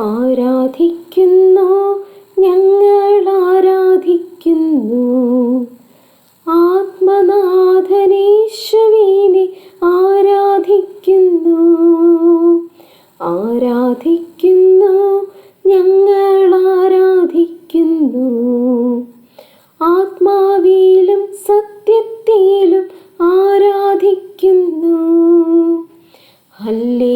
ആരാധിക്കുന്നു ഞങ്ങൾ ആരാധിക്കുന്നു ആത്മനാഥനീശ്വരീനെ ആരാധിക്കുന്നു. ആരാധിക്കുന്നു ഞങ്ങൾ ആരാധിക്കുന്നു ആത്മാവിലും സത്യത്തിലും ആരാധിക്കുന്നു. ഹല്ലേലൂയ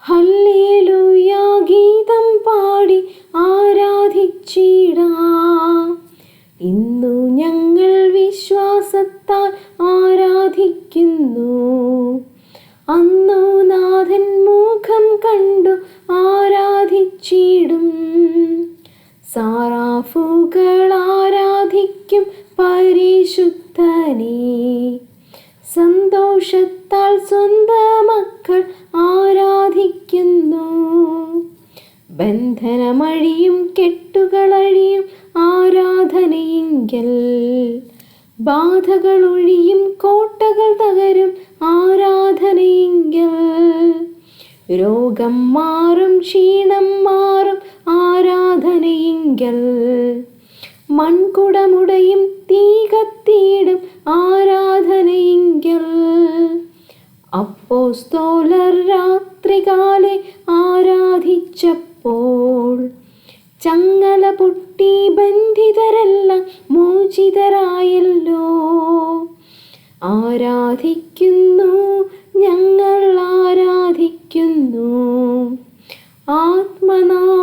ഹല്ലേലൂയ ഗീതം പാടി ആരാധിച്ചിടാ. ഇന്നു ഞങ്ങൾ വിശ്വാസത്താൽ ആരാധിക്കുന്നു. അന്നു നാഥൻ മുഖം കണ്ടു ആരാധിച്ചിടും. സാറാഫുകൾ ആരാധിക്കും പരിശുദ്ധനെ. സന്തോഷത്താൽ സ്വന്തം മക്കൾ ആരാധിക്കുന്നു. ബന്ധനമഴിയും കെട്ടുകളഴിയും ആരാധനയിങ്കൽ ബാധകൾ ഒഴിയും കോട്ടകൾ തകരും ആരാധനയെങ്കിൽ രോഗം മാറും ക്ഷീണം മാറും ആരാധനയെങ്കിൽ മൺകുടമുടയും തീ കത്തിയിടും ആരാധനയിങ്കൽ ഓസ്തോലർ രാത്രികാലെ ആരാധിച്ചപ്പോൾ ചങ്ങല പൊട്ടി ബന്ധിതരല്ല മോചിതരായല്ലോ. ആരാധിക്കുന്നു ഞങ്ങൾ ആരാധിക്കുന്നു. ആത്മനാ